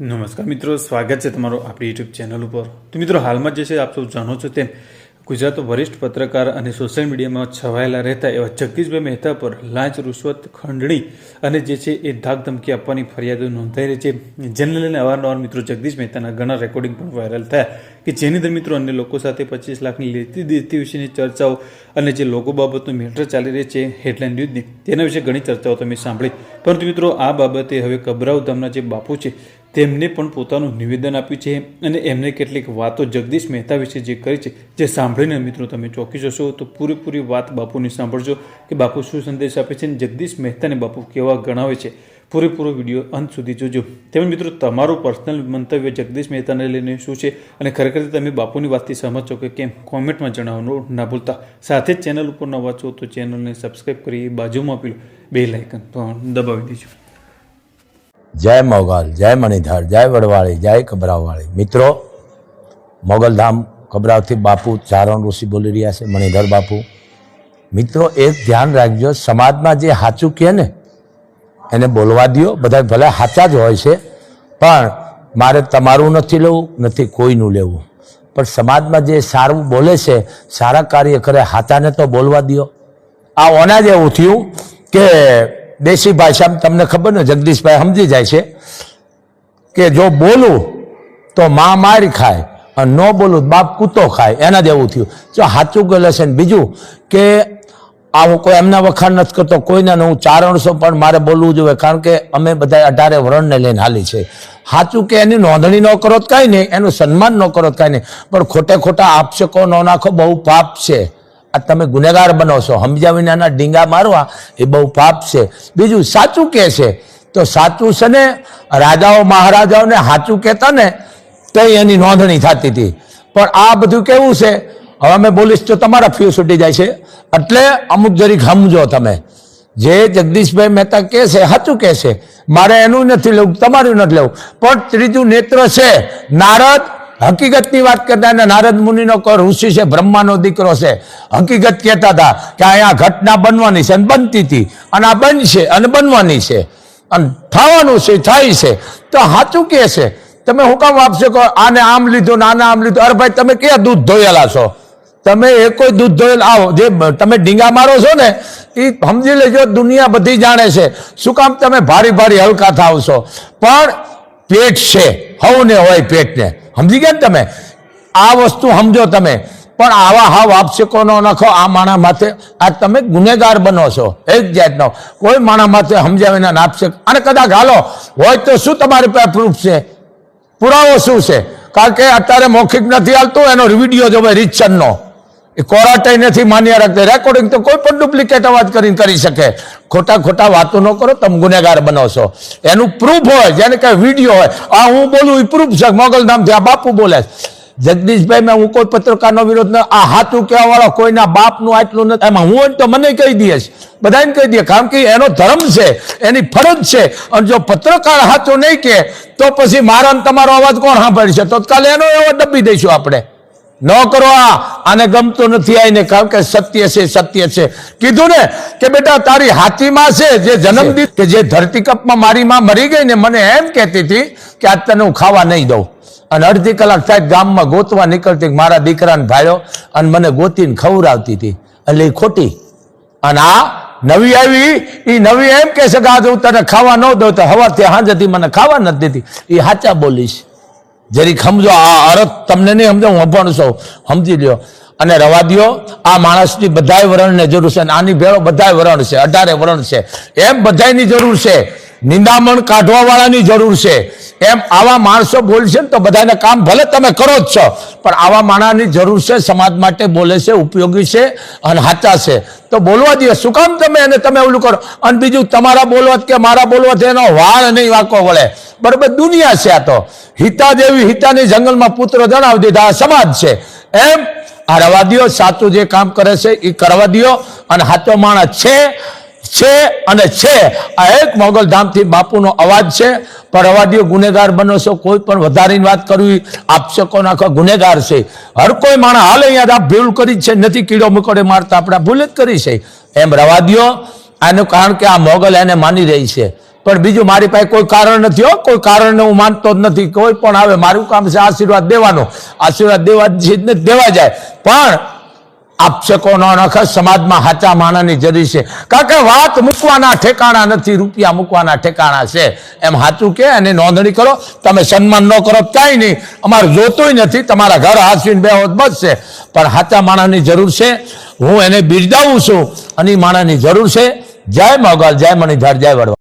નમસ્કાર મિત્રો, સ્વાગત છે તમારો આપણી યુટ્યુબ ચેનલ ઉપર. તો મિત્રો, હાલમાં જે છે, આપ સૌ જાણો છો તેમ ગુજરાત વરિષ્ઠ પત્રકાર અને સોશિયલ મીડિયામાં છવાયેલા રહેતા એવા જગદીશભાઈ મહેતા પર લાંચ, રૂશ્વત, ખંડણી અને જે છે, એ ધાક ધમકી આપવાની ફરિયાદો નોંધાઈ રહી છે. જેને લઈને અવારનવાર મિત્રો, જગદીશ મહેતાના ઘણા રેકોર્ડિંગ પણ વાયરલ થયા કે જેની અંદર મિત્રો, અન્ય લોકો સાથે પચીસ લાખની લેતી દેતી વિશેની ચર્ચાઓ અને જે લોકો બાબતનું મેટર ચાલી રહી છે હેડલાઇન ન્યૂઝની તેના વિશે ઘણી ચર્ચાઓ તમે સાંભળી. પરંતુ મિત્રો, આ બાબતે હવે કબરાવ ધામના જે બાપુ છે તેમને પણ પોતાનું નિવેદન આપ્યું છે અને એમને કેટલીક વાતો જગદીશ મહેતા વિશે જે કરી છે, જે સાંભળીને મિત્રો તમે ચોંકી જશો તો પૂરેપૂરી વાત બાપુની સાંભળજો કે બાપુ શું સંદેશ આપે છે અને જગદીશ મહેતાને બાપુ કેવા ગણાવે છે. પૂરેપૂરો વીડિયો અંત સુધી જોજો. તેમજ મિત્રો, તમારું પર્સનલ મંતવ્ય જગદીશ મહેતાને લઈને શું છે અને ખરેખર તમે બાપુની વાતથી સહમત છો કે કેમ? કોમેન્ટમાં જણાવવાનું ના ભૂલતા. સાથે જ ચેનલ ઉપર ન વાંચો તો ચેનલને સબસ્ક્રાઈબ કરી બાજુમાં પેલું બે લાઇકન પણ દબાવી દેજો. જય મોગલ, જય મણિધર, જય વડવાળી, જય કબરાવવાળી મિત્રો, મોગલધામ કબરાવથી બાપુ ચારણ ઋષિ બોલી રહ્યા છે, મણિધર બાપુ. મિત્રો એક ધ્યાન રાખજો, સમાજમાં જે સાચું કહે ને, એને બોલવા દ્યો. બધા ભલે સાચા જ હોય છે, પણ મારે તમારું નથી લેવું, નથી કોઈનું લેવું. પણ સમાજમાં જે સારું બોલે છે, સારા કાર્ય કરે હાથાને તો બોલવા દ્યો. આ ઓના જ એવું થયું કે દેશી ભાષામાં તમને ખબર ને, જગદીશભાઈ સમજી જાય છે કે જો બોલું તો માં મારી ખાય અને ન બોલું બાપ કૂતો ખાય, એના જેવું થયું. જો સાચું ગયેલું છે ને બીજું કે આવું કોઈ એમના વખાણ નથી કરતો, કોઈને હું ચારણસો પણ મારે બોલવું જોઈએ, કારણ કે અમે બધા અઢારે વરણને લઈને હાલી છે. સાચું કે એની નોંધણી ન કરો તો કાંઈ નહીં, એનું સન્માન ન કરો તો કાંઈ નહીં, પણ ખોટે ખોટા આપશકો ન નાખો બહુ પાપ છે. આ તમે ગુનેગાર બનો છો. સમજ્યા વિનાના ડીંગા મારવા એ બહુ પાપ છે. બીજું સાચું કહે છે? તો સાચું છે ને, રાજાઓ મહારાજાઓને સાચું કહેતા ને તો એની નોંધણી થતી હતી. પણ આ બધું કેવું છે? હવે અમે બોલીશ તો તમારા ફ્યુ છૂટી જાય છે. એટલે અમુક જરીક સમજો તમે. જે જગદીશભાઈ મહેતા કહે છે સાચું કહે છે? મારે એનું નથી લેવું, તમારું નથી લેવું. પણ ત્રીજું નેત્ર છે, નારદ હકીકતની વાત કરતા અને નારદ મુનિનો કોઈ ઋષિ છે, બ્રહ્માનો દીકરો છે. હકીકત કહેતા હતા કે અહીંયા ઘટના બનવાની છે અને બનતી હતી. અને આ બનશે અને બનવાની છે. અને થવાનું છે, થાય છે. તો સાચું કે છે. તમે હું કામ આપશો કહો આને આમ લીધું ને આને આમ લીધું. અરે ભાઈ, તમે ક્યાં દૂધ ધોયેલા છો? તમે એ કોઈ દૂધ ધોયેલા આવો. જે તમે ડીંગા મારો છો ને, એ સમજી લેજો, દુનિયા બધી જાણે છે. શું કામ તમે ભારી ભારી હલકા થાવ છો? પણ પેટ છે, હવને હોય પેટને. સમજી ગયા તમે? આ વસ્તુ સમજો તમે. પણ આવા હાવ આપશકો ન નખો આ માણા માથે આ તમે ગુનેગાર બનો છો, એક જાતનો. કોઈ માણા માથે સમજાવે ના આપશે. અને કદાચ હાલો, હોય તો શું તમારી પાસે પ્રૂફ છે? પુરાવો શું છે? કારણ કે અત્યારે મૌખિક નથી હાલતું, એનો વીડિયો જોવે રીચનનો એ કોરાટાઈ નથી માન્ય રાખતા. રેકોર્ડિંગ તો કોઈ પણ ડુપ્લિકેટ અવાજ કરીને કરી શકે. ખોટા ખોટા વાતો ન કરો, તમે ગુનેગાર બનાવશો એનું પ્રૂફ હોય, જેને કઈ વીડિયો હોય. આ હું બોલું એ પ્રૂફ છે મોગલધામથી આ બાપુ બોલે જગદીશભાઈ, મેં હું કોઈ પત્રકારનો વિરોધ ન આ હાથું કહેવા વાળો કોઈના બાપનું આટલું નથી. એમાં હું તો મને કહી દઈએ બધાને કહી દઈએ કારણ કે એનો ધર્મ છે, એની ફરજ છે. અને જો પત્રકાર હાથું નહીં કહે, તો પછી મારા તમારો અવાજ કોણ સાંભળશે? તો કાલે એનો અવાજ દબી દઈશું આપણે. ન કરો આ. આને ગમતું નથી આવીને કારણ કે સત્ય છે સત્ય છે. કીધું ને કે બેટા તારી હાથીમાં છે જે જન્મ કે જે ધરતીકપમાં મારી માં મરી ગઈ ને મને એમ કહેતી હતી કે આજ તને હું ખાવા નહીં દઉં. અને અડધી કલાક થાય ગામમાં ગોતવા નીકળતી મારા દીકરાને ભાડ્યો અને મને ગોતીને ખવડાવતી હતી. એટલે એ ખોટી. અને આ નવી આવી. એ નવી એમ કહેશે કે આજે હું તને ખાવા ન દઉં તો હવાથી હતી મને ખાવા નથી દેતી. એ સાચા બોલીશ. જરીક સમજો આ અર્થ તમને નહીં સમજો હું અભણ છું. સમજી લ્યો. અને રવા દ્યો, આ માણસની બધાય વરણને જરૂર છે આની ભેળો બધાય વરણ છે, અઢારે વરણ છે. એમ બધાયની જરૂર છે. નિંદામણ કાઢવા વાળાની જરૂર છે. એમ આવા માણસો બોલશે ને તો બધાને કામ ભલે તમે કરો જ છો, પણ આવા માણસની જરૂર છે, સમાજ માટે બોલે છે, ઉપયોગી છે અને હાચા છે. તો બોલવા દે શું કામ તમે એને તમે ઓલું કરો? અને બીજું, તમારા બોલવા કે મારા બોલવાથી એનો વાળ નહીં વાંકો વળે. બરાબર, દુનિયા છે આ તો. હિતા જેવી હિતાની જંગલમાં પુત્ર જણાવી દીધા સમાજ છે. એમ આ રવા દ્યો સાચું જે કામ કરે છે એ કરવા દો અને સાચો માણસ છે છે અને છે. આ એક મોગલધામથી બાપુનો અવાજ છે. પણ અવાદીઓ ગુનેગાર બનો છો, કોઈ પણ વધારીની વાત કરવી આપશકો નાખો ગુનેગાર છે. હર કોઈ માણસ હાલ અહીંયા આ ભૂલ કરી છે, નથી કીડો મકોડે મારતા, આપણે ભૂલ જ કરી છે. એમ રવા દો આનું કારણ કે આ મોગલ એને માની રહી છે. પણ બીજું મારી પાસે કોઈ કારણ નથી હો, કોઈ કારણને હું માનતો જ નથી. કોઈ પણ આવે, મારું કામ છે આશીર્વાદ દેવાનો. આશીર્વાદ દેવા જ દેવા જાય. પણ આપશકો ન નખ સમાજમાં હાચા માણાની જરૂર છે. કારણ કે વાત મૂકવાના ઠેકાણા નથી, રૂપિયા મૂકવાના ઠેકાણા છે. એમ સાચું કે અને નોંધણી કરો, તમે સન્માન ન કરો ક્યાંય નહીં. અમારે જોતું નથી, તમારા ઘર હાસીને બે હોત બચશે પણ હાચા માણાની જરૂર છે. હું એને બિરદાવું છું અને એ માણાની જરૂર છે. જય મોગલ, જય મણિધર, જય વડવા.